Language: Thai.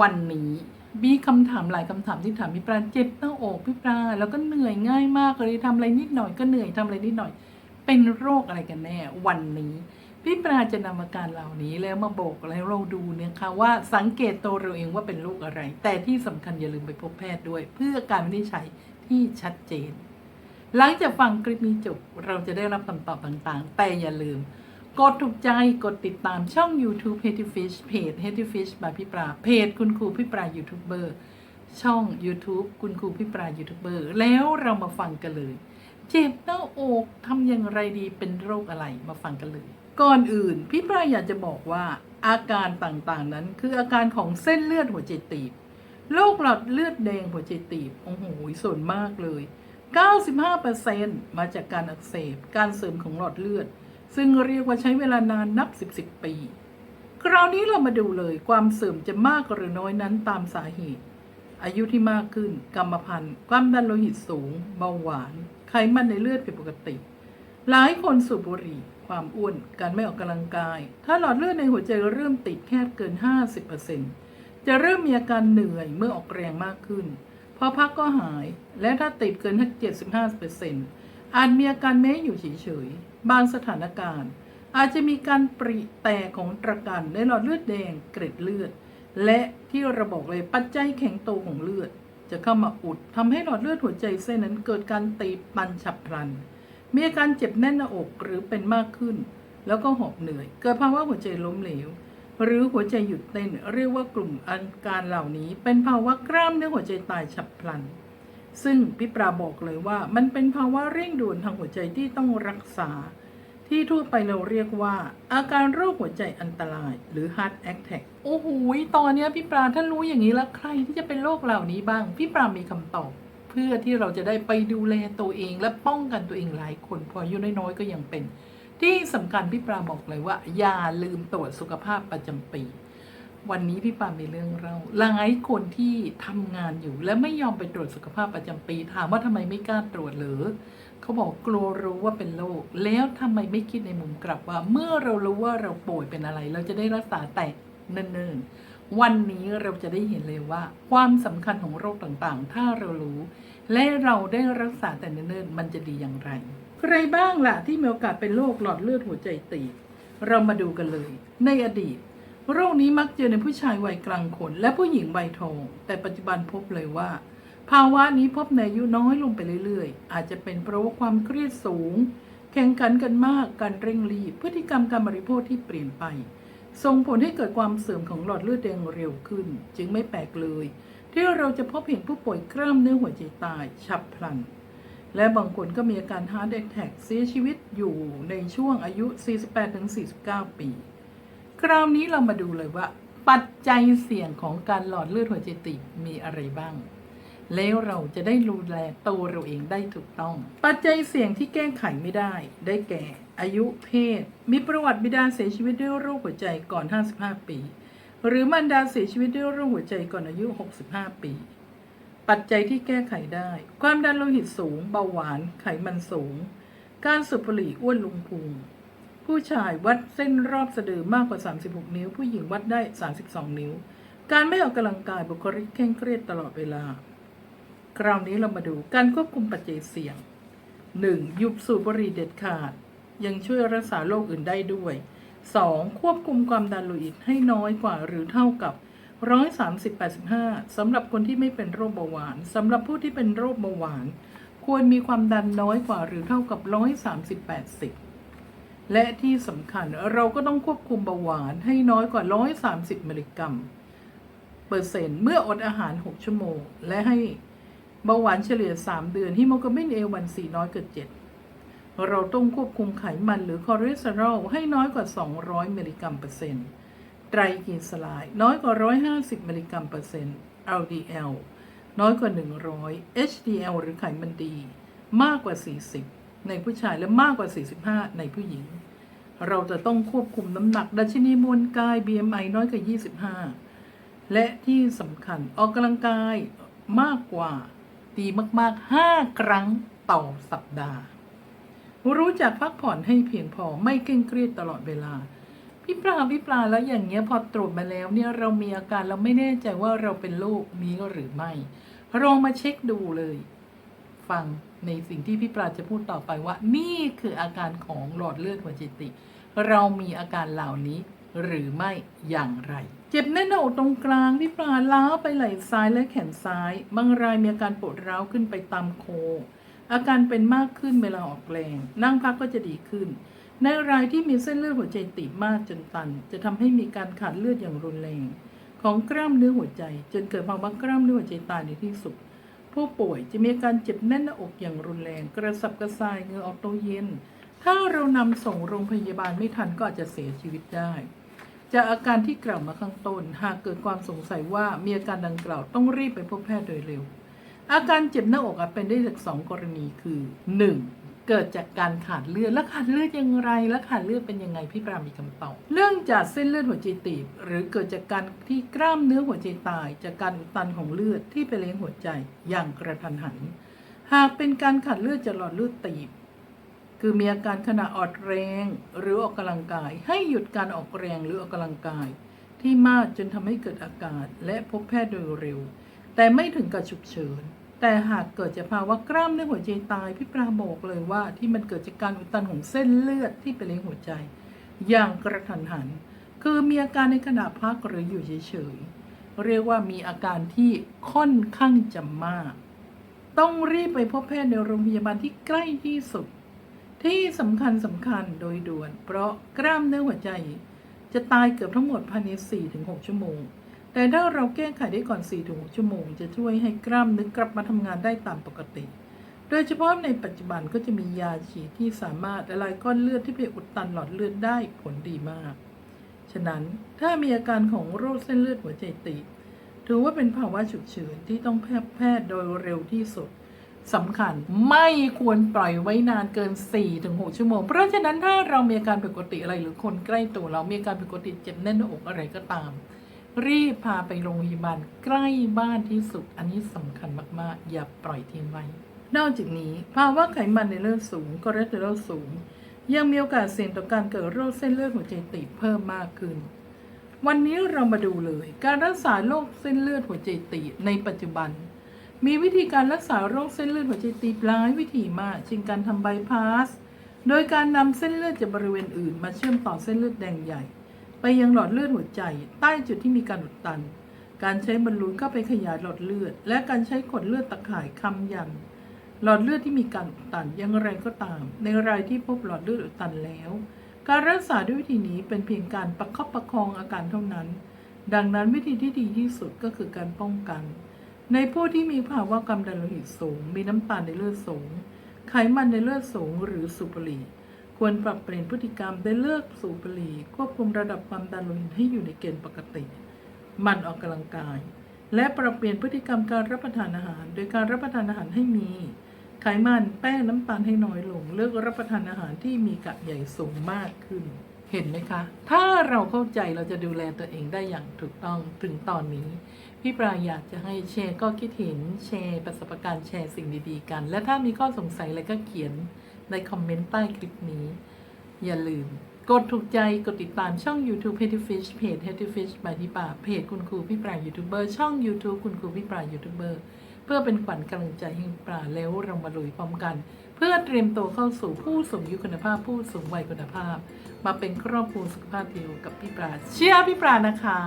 วันนี้มีคำถามหลายคำถามที่ถามพี่ปลาเจ็บหน้าอกพี่ปลาแล้วก็เหนื่อยง่ายมากเลยทำอะไรนิดหน่อยก็เหนื่อยทำอะไรนิดหน่อย เป็นโรคอะไรกันแน่ วันนี้พี่ปลาจะนำอาการเหล่านี้แล้วมาบอกแล้วเราดูเนี่ยค่ะว่าสังเกตตัวเราเองว่าเป็นโรคอะไร แต่ที่สำคัญอย่าลืมไปพบแพทย์ด้วย เพื่อการวินิจฉัยที่ชัดเจน หลังจากฟังคลิปนี้จบเราจะได้รับคำตอบต่างๆ แต่อย่าลืม กดถูกใจกดติดตามช่อง YouTube h e t y Fish เพจ h e t y Fish บายพี่ปลาเพจคุณครูพี่ปลายูทูบเบอร์ช่อง YouTube คุณครูพี่ปลายูทูบเบอร์แล้วเรามาฟังกันเลย เจ็บหน้าอกทำอย่างไรดีเป็นโรคอะไรมาฟังกันเลย ก่อนอื่นพี่ปลาอยากจะบอกว่าอาการต่างๆนั้นคืออาการของเส้นเลือดหัวใจตีบโรคหลอดเลือดแดงหัวใจตีบโอ้โหส่วนมากเลย 95%มาจากการอักเสบการเสริมของหลอดเลือด ซึ่งเรียกว่าใช้เวลานานนับ 10บสปี คราวนี้เรามาดูเลยความเสื่อมจะมากหรือน้อยนั้นตามสาเหตุ อายุที่มากขึ้น กรรมพันธุ์ ความดันโลหิตสูง เบาหวาน ไขมันในเลือดผิดปกติ หลายคนสูบบุหรี่ ความอ้วน การไม่ออกกำลังกาย ถ้าหลอดเลือดในหัวใจเริ่มติดแคบเกิน 50%จะเริ่มมีอาการเหนื่อยเมื่อออกแรงมากขึ้น พอพักก็หาย และถ้าติดเกิน75%อาจมีอาการแม้อยู่เฉยๆ บางสถานการณ์ อาจจะมีการปริแตกของตะกันในหลอดเลือดแดงเกร็ดเลือด และที่เราบอกเลยปัจจัยแข็งโตของเลือด จะเข้ามาอุดทำให้หลอดเลือดหัวใจเส้นนั้นเกิดการตีบปันฉับพลัน มีอาการเจ็บแน่นหน้าอกหรือเป็นมากขึ้น แล้วก็หอบเหนื่อย เกิดภาวะหัวใจล้มเหลว หรือหัวใจหยุดเต้นเรียกว่ากลุ่มอาการเหล่านี้ เป็นภาวะกล้ามเนื้อหัวใจตายฉับพลัน ซึ่งพี่ปราบอกเลยว่ามันเป็นภาวะเร่งด่วนทางหัวใจที่ต้องรักษา ที่ทั่วไปเราเรียกว่า อาการโรคหัวใจอันตราย หรือ heart attack โอ้โหตอนนี้พี่ปราถ้ารู้อย่างนี้แล้วใครที่จะเป็นโรคเหล่านี้บ้าง พี่ปรามีคำตอบ เพื่อที่เราจะได้ไปดูแลตัวเอง และป้องกันตัวเองหลายคนพออายุน้อยๆก็ยังเป็น ที่สำคัญพี่ปราบอกเลยว่าอย่าลืมตรวจสุขภาพประจำปี วันนี้พี่ปามีเรื่องเราหลายคนที่ทำงานอยู่ และไม่ยอมไปตรวจสุขภาพประจำปี ถามว่าทำไมไม่กล้าตรวจหรือเขาบอกกลัวรู้ว่าเป็นโรคแล้วทำไมไม่คิดในมุมกลับว่า เมื่อเรารู้ว่าเราป่วยเป็นอะไร เราจะได้รักษาแต่เนิ่นๆวันนี้เราจะได้เห็นเลยว่า ความสำคัญของโรคต่างๆ ถ้าเรารู้ และเราได้รักษาแต่เนิ่นๆมันจะดีอย่างไร ใครบ้างล่ะที่มีโอกาสเป็นโรคหลอดเลือดหัวใจตีบเรามาดูกันเลย ในอดีต โรคนี้มักเจอในผู้ชายวัยกลางคนและผู้หญิงวัยทอง แต่ปัจจุบันพบเลยว่า ภาวะนี้พบในอายุน้อยลงไปเรื่อยๆ อาจจะเป็นเพราะว่าความเครียดสูง แข่งขันกันมากการเร่งรีบ พฤติกรรมการบริโภคที่เปลี่ยนไป ส่งผลให้เกิดความเสื่อมของหลอดเลือดแดงเร็วขึ้น จึงไม่แปลกเลย ที่เราจะพบเห็นผู้ป่วยกล้ามเนื้อหัวใจตาย ฉับพลัน และบางคนก็มีอาการ heart attack เสียชีวิตอยู่ในช่วงอายุ 48-49 ปี คราวนี้เรามาดูเลยว่า ปัจจัยเสี่ยงของการหลอดเลือดหัวใจตีบมีอะไรบ้าง แล้วเราจะได้ดูแลตัวเราเองได้ถูกต้อง ปัจจัยเสี่ยงที่แก้ไขไม่ได้ ได้แก่ อายุเพศ มีประวัติบิดาเสียชีวิตด้วยโรคหัวใจก่อน 55 ปี หรือมารดาเสียชีวิตด้วยโรคหัวใจก่อนอายุ 65 ปี ปัจจัยที่แก้ไขได้ ความดันโลหิตสูง เบาหวาน ไขมันสูง การสูบบุหรี่อ้วนลุงพุง ผู้ชายวัดเส้นรอบสะดือมากกว่า 36 นิ้ว ผู้หญิงวัดได้ 32 นิ้ว การไม่ออกกำลังกายบุคลิกเคร่งเครียดตลอดเวลา คราวนี้เรามาดูการควบคุมปัจเจัยเสี่ยง 1. ยุดสูบบุหรี่เด็ดขาด ยังช่วยรักษาโรคอื่นได้ด้วย 2. ควบคุมความดันโลหิตให้น้อยกว่าหรือเท่ากับ 130-85สำหรับคนที่ไม่เป็นโรคเบาหวานสำหรับผู้ที่เป็นโรคเบาหวาน ควรมีความดันน้อยกว่าหรือเท่ากับ 130-80 และที่สำคัญเราก็ต้องควบคุมเบาหวานให้น้อยกว่า 130 มิลลิกรัมเปอร์เซ็นต์เมื่ออดอาหาร 6 ชั่วโมง และให้เบาหวานเฉลี่ย 3 เดือนฮิโมโกลบิน A1C น้อยเกิน7 เราต้องควบคุมไขมันหรือคอเลสเตอรอลให้น้อยกว่า 200 มิลลิกรัมเปอร์เซ็นต์ไตรกลีเซอไรด์น้อยกว่า 150 มิลลิกรัมเปอร์เซ็นต์ LDL น้อยกว่า 100 HDL หรือไขมันดี มากกว่า 40 ในผู้ชายและมากกว่า 45 ในผู้หญิง เราจะต้องควบคุมน้ำหนัก ดัชนีมวลกาย BMI น้อยกว่า 25 และที่สำคัญออกกำลังกายมากกว่าดีมากๆ 5 ครั้งต่อสัปดาห์ รู้จักพักผ่อนให้เพียงพอไม่เคร่งเครียดตลอดเวลา พี่พี่ปลาพี่ปลาแล้วอย่างเงี้ยพอตรวจมาแล้วเนี่ยเรามีอาการเราไม่แน่ใจว่าเราเป็นโรคนี้หรือไม่ลองมาเช็คดูเลย ฟังในสิ่งที่พี่ปลาจะพูดต่อไปว่า นี่คืออาการของหลอดเลือดหัวใจตีเรามีอาการเหล่านี้หรือไม่อย่างไร เจ็บแน่นหน้าอกตรงกลางพี่ปลาล้าไปไหล่ซ้ายและแขนซ้าย บางรายมีอาการปวดร้าวขึ้นไปตามโค อาการเป็นมากขึ้นเวลาออกแรงนั่งพักก็จะดีขึ้น ในรายที่มีเส้นเลือดหัวใจตีบมากจนตัน จะทำให้มีการขาดเลือดอย่างรุนแรง ของกล้ามเนื้อหัวใจ จนเกิดภาวะกล้ามเนื้อหัวใจตายในที่สุด ผู้ป่วยจะมีการเจ็บแน่นหน้าอกอย่างรุนแรง กระสับกระส่ายเหงื่อออกตัวเย็น ถ้าเรานำส่งโรงพยาบาลไม่ทันก็อาจจะเสียชีวิตได้ จากอาการที่กล่าวมาข้างต้น หากเกิดความสงสัยว่ามีอาการดังกล่าวต้องรีบไปพบแพทย์โดยเร็ว อาการเจ็บหน้าอกอาจเป็นได้จากสองกรณีคือ 1. เกิดจากการขาดเลือด และขาดเลือดอย่างไร และขาดเลือดเป็นยังไงพี่ปรามีคำตอบ เรื่องจากเส้นเลือดหัวใจตีบ หรือเกิดจากการที่กล้ามเนื้อหัวใจตาย จากการอุดตันของเลือดที่ไปเลี้ยงหัวใจอย่างกระทันหัน หากเป็นการขาดเลือดจากหลอดเลือดตีบ คือมีอาการขณะออดแรง หรือออกกำลังกาย ให้หยุดการออกแรงหรือออกกำลังกาย ที่มากจนทำให้เกิดอาการและพบแพทย์โดยเร็ว แต่ไม่ถึงกับฉุกเฉิน แต่หากเกิดจากภาวะกล้ามเนื้อหัวใจตายพี่ปราบอกเลยว่าที่มันเกิดจากการอุดตันของเส้นเลือดที่ไปเลี้ยงหัวใจ อย่างกระทันหัน คือมีอาการในขณะพักหรืออยู่เฉยๆเรียกว่ามีอาการที่ค่อนข้างจะมาก ต้องรีบไปพบแพทย์ในโรงพยาบาลที่ใกล้ที่สุด ที่สำคัญสำคัญโดยด่วน เพราะกล้ามเนื้อหัวใจ จะตายเกือบทั้งหมดภายใน 4-6 ชั่วโมง แต่ถ้าเราแก้ไขได้ก่อน4-6ชั่วโมง จะช่วยให้กล้ามเนื้อกลับมาทำงานได้ตามปกติ โดยเฉพาะในปัจจุบันก็จะมียาฉีดที่สามารถละลายก้อนเลือดที่ไปอุดตันหลอดเลือดได้ผลดีมาก ฉะนั้นถ้ามีอาการของโรคเส้นเลือดหัวใจตีบถือว่าเป็นภาวะฉุกเฉินที่ต้องแพทย์แพทย์โดยเร็วที่สุดสำคัญไม่ควรปล่อยไว้นานเกิน 4-6 ชั่วโมง เพราะฉะนั้นถ้าเรามีอาการผิดปกติอะไรหรือคนใกล้ตัวเรามีอาการผิดปกติเจ็บแน่นหน้าอกอะไรก็ตาม รีบพาไปโรงพยาบาลใกล้บ้านที่สุด อันนี้สำคัญมากๆ อย่าปล่อยทิ้งไว้ นอกจากนี้ ภาวะไขมันในเลือดสูงคอเลสเตอรอลสูง ยังมีโอกาสเสี่ยงต่อการเกิดโรคเส้นเลือดหัวใจตีบเพิ่มมากขึ้น วันนี้เรามาดูเลย การรักษาโรคเส้นเลือดหัวใจตีบในปัจจุบัน มีวิธีการรักษาโรคเส้นเลือดหัวใจตีบหลายวิธีมากเช่นการทำไบพาสโดยการนำเส้นเลือดจากบริเวณอื่น มาเชื่อมต่อเส้นเลือดแดงใหญ่ ไปยังหลอดเลือดหัวใจ ใต้จุดที่มีการอุดตัน การใช้บอลลูนเข้าไปขยายหลอดเลือด และการใช้ขดเลือดตะข่ายคำยันหลอดเลือดที่มีการอุดตันอยังไรก็ตาม ในรายที่พบหลอดเลือดอุดตันแล้ว การรักษาด้วยวิธีนี้เป็นเพียงการประคับประคองอาการเท่านั้น ดังนั้นวิธีที่ดีที่สุดก็คือการป้องกัน ในผู้ที่มีภาวะความดันโลหิตสูง มีน้ำตาลในเลือดสูง ไขมันในเลือดสูงหรือสูบบุหรี่ ควรปรับเปลี่ยนพฤติกรรมได้เลิกสูบบุหรี่ควบคุมระดับความดันโลหิตให้อยู่ในเกณฑ์ปกติมันออกกำลังกาย และปรับเปลี่ยนพฤติกรรมการรับประทานอาหาร โดยการรับประทานอาหารให้มี ไขมันแป้งน้ำตาลให้น้อยลง เลือกรับประทานอาหารที่มีกากใหญ่สูงมากขึ้น เห็นไหมคะ ถ้าเราเข้าใจเราจะดูแลตัวเองได้อย่างถูกต้องถึงตอนนี้ พี่ปราอยากจะให้แชร์ก็คิดเห็นแชร์ประสบการณ์แชร์สิ่งดีๆกัน และถ้ามีข้อสงสัยอะไรก็เขียน ในคอมเมนต์ใต้คลิปนี้ อย่าลืม กดถูกใจกดติดตามช่อง YouTube h e a d y Fish เพจ h e a d y Fish บายที่ป่าเพจคุณครูพี่ปรายูทูบเบอร์ช่อง YouTube คุณครูพี่ปรายูทูบเบอร์เพื่อเป็นขวัญกำลังใจให้ปราแล้วเรามาลุยพร้อมกัน เพื่อเตรียมตัวเข้าสู่ผู้สูงอายุคุณภาพผู้สูงวัยคุณภาพ มาเป็นครอบครัวสุขภาพเดียวกับพี่ปราเชื่อพี่ปรานะคะ